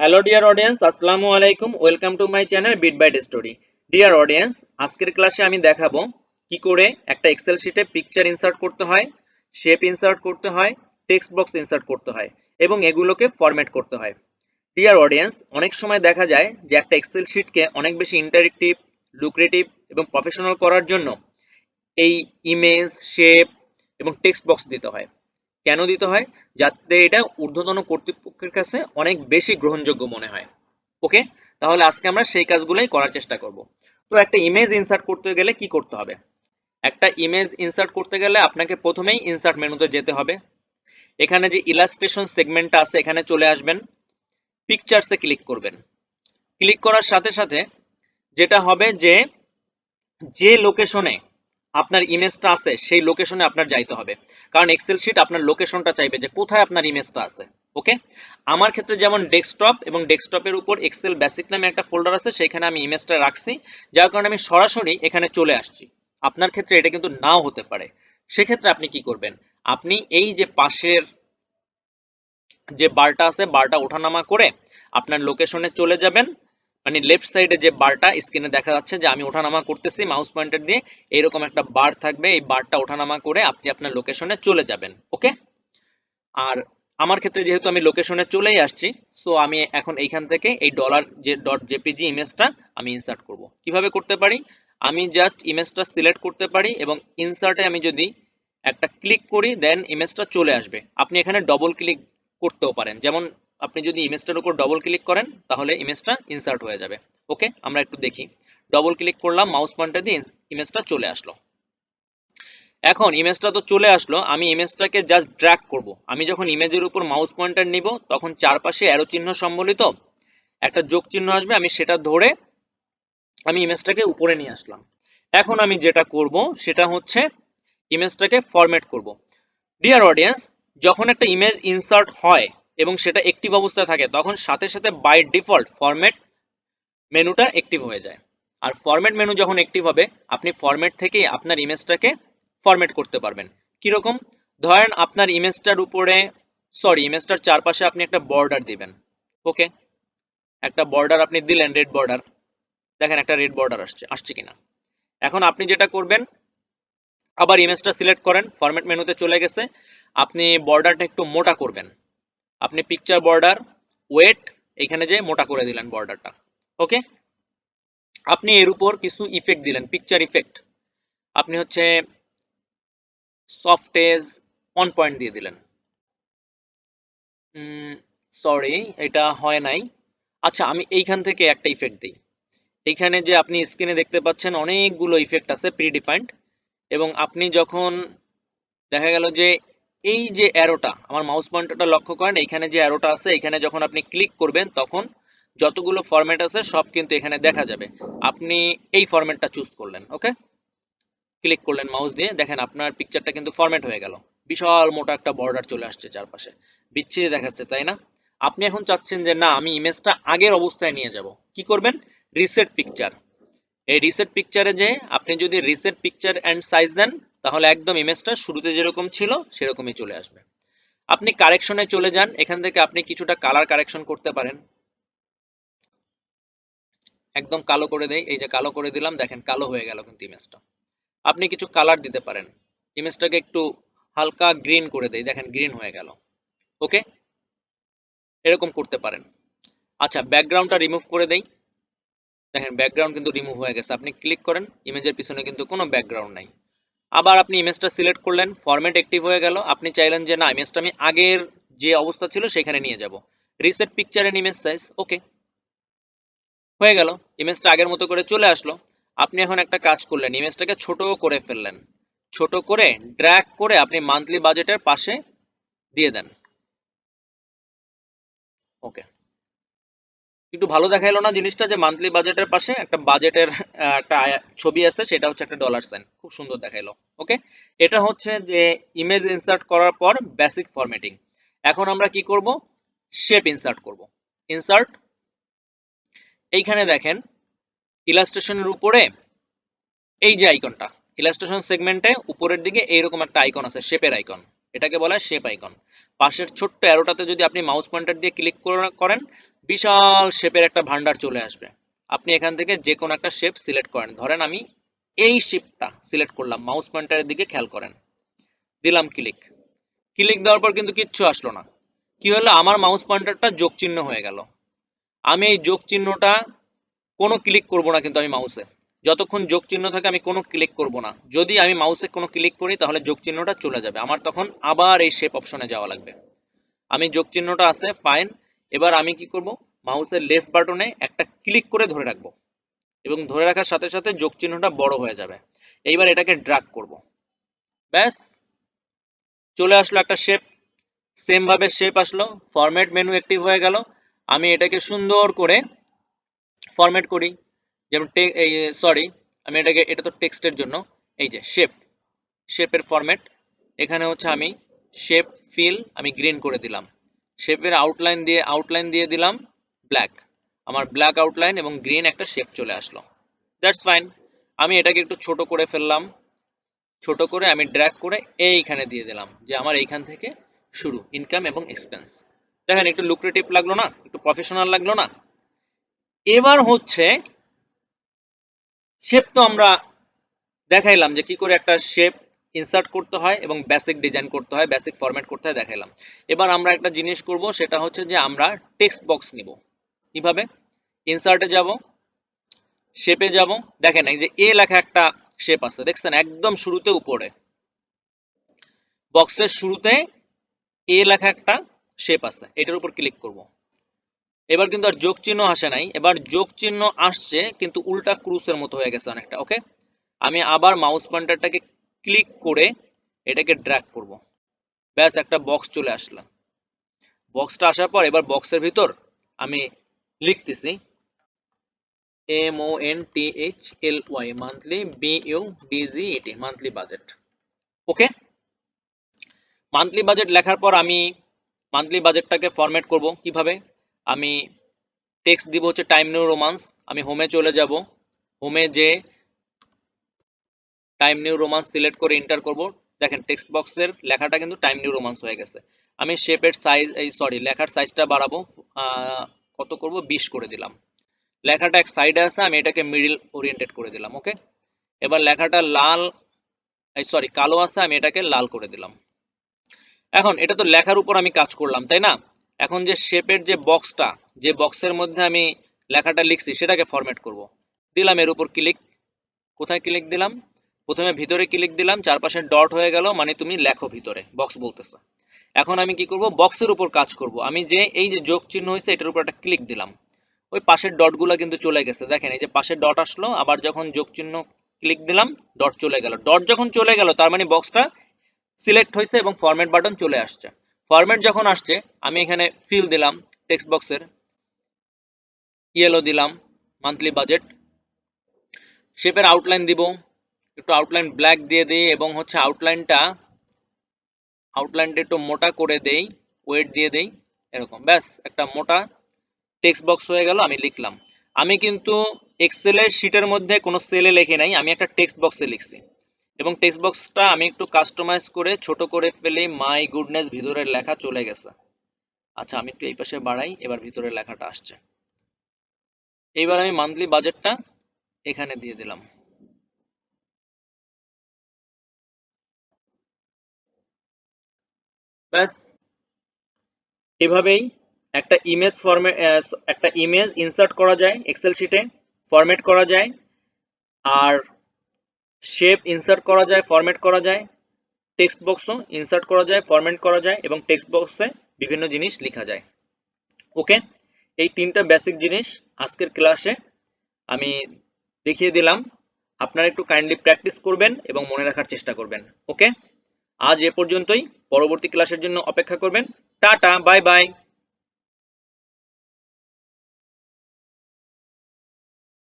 Hello dear audience আসসালামু আলাইকুম welcome to my channel bit byte story dear audience আজকের ক্লাসে আমি দেখাবো কি করে একটা এক্সেল শিটে পিকচার ইনসার্ট করতে হয় শেপ ইনসার্ট করতে হয় টেক্সট বক্স ইনসার্ট করতে হয় এবং এগুলোকে ফরম্যাট করতে হয়। ডিয়ার অডিয়েন্স অনেক সময় দেখা যায় যে একটা এক্সেল শিটকে অনেক বেশি ইন্টারেক্টিভ লুক্রেটিভ এবং প্রফেশনাল করার জন্য এই ইমেজ শেপ এবং টেক্সট বক্স দিতে হয়। কেন দিতে হয়? যাতে এটা ঊর্ধ্বতন কর্তৃপক্ষের কাছে অনেক বেশি গ্রহণযোগ্য মনে হয়। ওকে? তাহলে আজকে আমরা সেই কাজগুলোই করার চেষ্টা করব। তো একটা ইমেজ ইনসার্ট করতে গেলে কি করতে হবে? একটা ইমেজ ইনসার্ট করতে গেলে আপনাকে প্রথমেই ইনসার্ট মেনুতে যেতে হবে। এখানে যে ইলাস্ট্রেশন সেগমেন্টটা আছে, এখানে চলে আসবেন। পিকচারসে ক্লিক করবেন। ক্লিক করার সাথে সাথে যেটা হবে যে যে লোকেশনে আপনার ইমেজটা আছে, সেই লোকেশনে আপনার যাইতে হবে। কারণ এক্সেল শিট আপনার লোকেশনটা চাইবে যে কোথায় আপনার ইমেজটা আছে ওকে আমার ক্ষেত্রে যেমন ডেস্কটপ এবং ডেস্কটপের উপর এক্সেল বেসিক নামে একটা ফোল্ডার আছে, সেখানে আমি ইমেজটা রাখছি। যার কারণে আমি সরাসরি এখানে চলে আসছি। আপনার ক্ষেত্রে এটা কিন্তু নাও হতে পারে। সেক্ষেত্রে আপনি কি করবেন? আপনি এই যে পাশের যে বারটা আছে বারটা ওঠানামা করে আপনার লোকেশনে চলে যাবেন। মানে লেফট সাইডে যে বারটা স্ক্রিনে দেখা যাচ্ছে যে আমি ওঠানামা করতেছি মাউস পয়েন্টার দিয়ে, এরকম একটা বার থাকবে। এই বারটা ওঠানামা করে আপনি আপনার লোকেশনে চলে যাবেন ওকে আর আমার ক্ষেত্রে যেহেতু আমি লোকেশনে চলেই আসছি সো আমি এখন এইখান থেকে এই ডলার যে ডট জেপিজি ইমেজটা আমি ইনসার্ট করব। কীভাবে করতে পারি? আমি জাস্ট ইমেজটা সিলেক্ট করতে পারি এবং ইনসার্টে আমি যদি একটা ক্লিক করি দেন ইমেজটা চলে আসবে। আপনি এখানে ডবল ক্লিক করতেও পারেন। যেমন আপনি যদি ইমেজটার উপর ডবল ক্লিক করেন, তাহলে ইমেজটা ইনসার্ট হয়ে যাবে। ওকে আমরা একটু দেখি। ডবল ক্লিক করলাম মাউস পয়েন্টার দিয়ে ইমেজটা চলে আসলো। এখন ইমেজটা তো চলে আসলো, আমি ইমেজটাকে জাস্ট ড্র্যাগ করব। আমি যখন ইমেজের উপর মাউস পয়েন্টার নিব, তখন চারপাশে অ্যারো চিহ্ন সম্বলিত একটা যোগ চিহ্ন আসবে, আমি সেটা ধরে আমি ইমেজটাকে উপরে নিয়ে আসলাম। এখন আমি যেটা করব, সেটা হচ্ছে ইমেজটাকে ফরম্যাট করব। ডিয়ার অডিয়েন্স যখন একটা ইমেজ ইনসার্ট হয় এবং সেটা অ্যাক্টিভ অবস্থায় থাকে, তখন সাথে সাথে বাই ডিফল্ট ফরম্যাট মেনুটা অ্যাক্টিভ হয়ে যায়। আর ফরম্যাট মেনু যখন অ্যাক্টিভ হবে, আপনি ফরম্যাট থেকেই আপনার ইমেজটাকে ফরম্যাট করতে পারবেন। কীরকম? ধরেন আপনার ইমেজটার উপরে সরি ইমেজটার চারপাশে আপনি একটা বর্ডার দিবেন। ওকে একটা বর্ডার আপনি দিলেন রেড বর্ডার দেখেন একটা রেড বর্ডার আসছে আসছে কিনা। এখন আপনি যেটা করবেন, আবার ইমেজটা সিলেক্ট করেন ফরম্যাট মেনুতে চলে গেছে। আপনি বর্ডারটা একটু মোটা করবেন। আপনি পিকচার বর্ডার ওয়েট এখানে যে মোটা করে দিলেন বর্ডারটা ওকে আপনি এর উপর কিছু ইফেক্ট দিলেন পিকচার ইফেক্ট আপনি হচ্ছে সফটেজ অন পয়েন্ট দিয়ে দিলেন। সরি এটা হয় নাই। আচ্ছা আমি এইখান থেকে একটা ইফেক্ট দিই। এইখানে যে আপনি স্ক্রিনে দেখতে পাচ্ছেন অনেকগুলো ইফেক্ট আছে প্রিডিফাইন্ড এবং আপনি যখন দেখা গেল যে এই যে অ্যারোটা আমার মাউস পয়েন্টারটা লক্ষ্য করেন, এখানে যে অ্যারোটা আছে, এখানে যখন আপনি ক্লিক করবেন, তখন যতগুলো ফরম্যাট আছে, সব কিন্তু এখানে দেখা যাবে। আপনি এই ফরম্যাটটা চুজ করলেন ওকে ক্লিক করলেন মাউস দিয়ে, দেখেন আপনার পিকচারটা কিন্তু ফরম্যাট হয়ে গেল। বিশাল মোটা একটা বর্ডার চলে আসছে চারপাশে। বিচ্ছিরি দেখাচ্ছে, তাই না? আপনি এখন চাচ্ছেন যে, না, আমি ইমেজটা আগের অবস্থায় নিয়ে যাব। কি করবেন? রিসেট পিকচার এই রিসেট পিকচারে যে আপনি যদি রিসেট পিকচার অ্যান্ড সাইজ দেন, তাহলে একদম ইমেজটা শুরুতে যেরকম ছিল, সেরকমই চলে আসবে। আপনি কারেকশনে চলে যান, এখান থেকে আপনি কিছুটা কালার কারেকশন করতে পারেন। একদম কালো করে দেই, এই যে কালো করে দিলাম, দেখেন কালো হয়ে গেল কিন্তু ইমেজটা আপনি কিছু কালার দিতে পারেন। ইমেজটাকে একটু হালকা গ্রিন করে দেই, দেখেন গ্রিন হয়ে গেল। ওকে এরকম করতে পারেন। আচ্ছা ব্যাকগ্রাউন্ডটা রিমুভ করে দেই। দেখেন ব্যাকগ্রাউন্ড কিন্তু রিমুভ হয়ে গেছে। আপনি ক্লিক করেন, ইমেজের পিছনে কিন্তু কোনো ব্যাকগ্রাউন্ড নাই। আবার আপনি ইমেজটা সিলেক্ট করলেন ফরম্যাট অ্যাক্টিভ হয়ে গেল। আপনি চাইলেন যে, না ইমেজটা আমি আগের যে অবস্থা ছিল, সেখানে নিয়ে যাব। Reset picture and image size okay হয়ে গেল। ইমেজটা আগের মতো করে চলে আসলো। আপনি এখন একটা কাজ করলেন ইমেজটাকে ছোট করে ফেললেন। ছোট করে ড্র্যাগ করে আপনি মান্থলি বাজেটের পাশে দিয়ে দেন। ওকে একটু ভালো দেখাইলো না জিনিসটা যে মান্থলি বাজেটের পাশে একটা বাজেটের একটা ছবি আছে, সেটা হচ্ছে একটা ডলার সাইন খুব সুন্দর দেখাইলো ওকে এটা হচ্ছে যে ইমেজ ইনসার্ট করার পর বেসিক ফরম্যাটিং এখন আমরা কি করব? শেপ ইনসার্ট করব। ইনসার্ট এইখানে দেখেন, ইলাস্ট্রেশনের উপরে এই যে আইকনটা ইলাস্ট্রেশন সেগমেন্টে উপরের দিকে এইরকম একটা আইকন আছে শেপের আইকন এটাকে বলা হয় শেপ আইকন পাশের ছোট্ট অ্যারোটাতে যদি আপনি মাউস পয়েন্টার দিয়ে ক্লিক করেন, বিশাল শেপের একটা ভান্ডার চলে আসবে। আপনি এখান থেকে যে কোনো একটা শেপ সিলেক্ট করেন। ধরেন আমি এই শেপটা সিলেক্ট করলাম মাউস পয়েন্টারের দিকে খেয়াল করেন। দিলাম ক্লিক ক্লিক দেওয়ার পর কিন্তু কিচ্ছু আসলো না। কি হলো? আমার মাউস পয়েন্টারটা যোগ চিহ্ন হয়ে গেল। আমি এই যোগ চিহ্নটা কোনো ক্লিক করব না কিন্তু আমি মাউসে যতক্ষণ যোগ চিহ্ন থাকে আমি কোনো ক্লিক করব না। যদি আমি মাউসে কোনো ক্লিক করি, তাহলে যোগ চিহ্নটা চলে যাবে। আমার তখন আবার এই শেপ অপশনে যাওয়া লাগবে। আমি যোগ চিহ্নটা আছে ফাইন এবার আমি কি করব? মাউসের লেফট বাটনে একটা ক্লিক করে ধরে রাখব। এবং ধরে রাখার সাথে সাথে যোগ চিহ্নটা বড় হয়ে যাবে। এইবার এটাকে ড্রাগ করব। ব্যাস। চলে আসলো একটা শেপ সেম ভাবে শেপ আসলো। ফরম্যাট মেনু অ্যাক্টিভ হয়ে গেল। আমি এটাকে সুন্দর করে ফরম্যাট করি। যেমন সরি আমি এটাকে, এটা তো টেক্সটের জন্য। এই যে শেপ শেপের ফরম্যাট এখানে হচ্ছে আমি শেপ ফিল আমি গ্রিন করে দিলাম। শেপের আউটলাইন দিয়ে আউটলাইন দিয়ে দিলাম ব্ল্যাক আমার ব্ল্যাক আউটলাইন এবং গ্রিন একটা শেপ চলে আসলো। দ্যাটস ফাইন আমি এটাকে একটু ছোট করে ফেললাম। ছোট করে আমি ড্র্যাগ করে এইখানে দিয়ে দিলাম, যে আমার এইখান থেকে শুরু ইনকাম এবং এক্সপেন্স দেখেন, একটু লুক্রেটিভ লাগল না? একটু প্রফেশনাল লাগল না? এবার হচ্ছে শেপ তো আমরা দেখাইলাম যে কি করে একটা শেপ ইনসার্ট করতে হয় এবং বেসিক ডিজাইন করতে হয় বেসিক ফরম্যাট করতে হয় দেখাইলাম। এবার আমরা একটা জিনিস করব, সেটা হচ্ছে যে আমরা টেক্সট বক্স নিব। কীভাবে? ইনসার্টে যাব শেপে যাব। দেখেন এই যে এ লেখা একটা শেপ আছে, দেখছেন? একদম শুরুতে উপরে। বক্সের শুরুতে এ লেখা একটা শেপ আছে, এটার উপর ক্লিক করব। এবার কিন্তু আর যোগ চিহ্ন আসে নাই। এবার যোগ চিহ্ন আসছে, কিন্তু উল্টা ক্রুসের মতো হয়ে গেছে অনেকটা ওকে আমি আবার মাউস পয়েন্টারটাকে ক্লিক করে এটাকে ড্র্যাগ করব। ব্যাস, একটা বক্স চলে আসলো। বক্সটা আসার পর এবার বক্সের ভিতর আমি লিখতেছি M O N T H L Y monthly B U D G E T monthly budget okay monthly budget লেখার পর আমি মান্থলি বাজেটটাকে ফরম্যাট করব কীভাবে? আমি টেক্সট দিব হচ্ছে টাইম নিউ রোমান্স আমি হোমে চলে যাব। হোমে যে টাইম নিউ রোমান্স সিলেক্ট করে এন্টার করব, দেখেন টেক্সট বক্সের লেখাটা কিন্তু টাইম নিউ রোমান্স হয়ে গেছে। আমি শেপের সাইজ এই সরি লেখার সাইজটা বাড়াবো কত করব? বিশ করে দিলাম। লেখাটা এক সাইডে আছে, আমি এটাকে মিডিল ওরিয়েন্টেড করে দিলাম ওকে এবার লেখাটা লাল, এই সরি কালো আছে, আমি এটাকে লাল করে দিলাম। এখন এটা তো লেখার উপর আমি কাজ করলাম, তাই না? এখন যে শেপের যে বক্সটা যে বক্সের মধ্যে আমি লেখাটা লিখছি, সেটাকে ফরম্যাট করব। দিলাম এর উপর ক্লিক কোথায় ক্লিক দিলাম? প্রথমে ভিতরে ক্লিক দিলাম, চারপাশে ডট হয়ে গেল মানে তুমি লেখো ভিতরে বক্স বলতেছে। এখন আমি কি করব? বক্সের উপর কাজ করব। আমি যে, এই যে যোগ চিহ্ন হয়েছে, এটার উপর একটা ক্লিক দিলাম। ওই পাশের ডটগুলো কিন্তু চলে গেছে। দেখেন, এই যে পাশের ডট আসলো, আবার যখন যোগ চিহ্ন ক্লিক দিলাম ডট চলে গেল। ডট যখন চলে গেল, তার মানে বক্সটা সিলেক্ট হয়েছে এবং ফরম্যাট বাটন চলে আসছে। ফরম্যাট যখন আসছে, আমি এখানে ফিল দিলাম টেক্সট বক্সের ইয়েলো দিলাম মান্থলি বাজেট শেপের আউটলাইন দিব, একটু আউটলাইন ব্ল্যাক দিয়ে দিই এবং হচ্ছে আউটলাইনটা আউটলাইনটা একটু মোটা করে দেই ওয়েট দিয়ে দেই, এরকম, ব্যাস, একটা মোটা টেক্সট বক্স হয়ে গেল, আমি লিখলাম। আমি কিন্তু এক্সেলের শিটের মধ্যে কোনো সেলে লেখে নাই, আমি একটা টেক্সট বক্সে লিখছি। এবং টেক্সট বক্সটা আমি একটু কাস্টমাইজ করে ছোট করে ফেলে মাই গুডনেস ভিতরের লেখা চলে গেছে। আচ্ছা আমি একটু এই পাশে বাড়াই, এবার ভিতরের লেখাটা আসছে। এইবার আমি মান্থলি বাজেটটা এখানে দিয়ে দিলাম। ব্যাস। এভাবেই একটা ইমেজ ফরম্যাট একটা ইমেজ ইনসার্ট করা যায় এক্সেল শিটে ফরম্যাট করা যায়। আর শেপ ইনসার্ট করা যায় ফরম্যাট করা যায় টেক্সট বক্সও ইনসার্ট করা যায় ফরম্যাট করা যায় এবং টেক্সট বক্সে বিভিন্ন জিনিস লেখা যায়। ওকে এই তিনটা বেসিক জিনিস আজকের ক্লাসে আমি দেখিয়ে দিলাম। আপনারা একটু কাইন্ডলি প্র্যাকটিস করবেন এবং মনে রাখার চেষ্টা করবেন। ওকে আজ এ পর্যন্তই। পরবর্তী ক্লাসের জন্য অপেক্ষা করবেন। Tata bye bye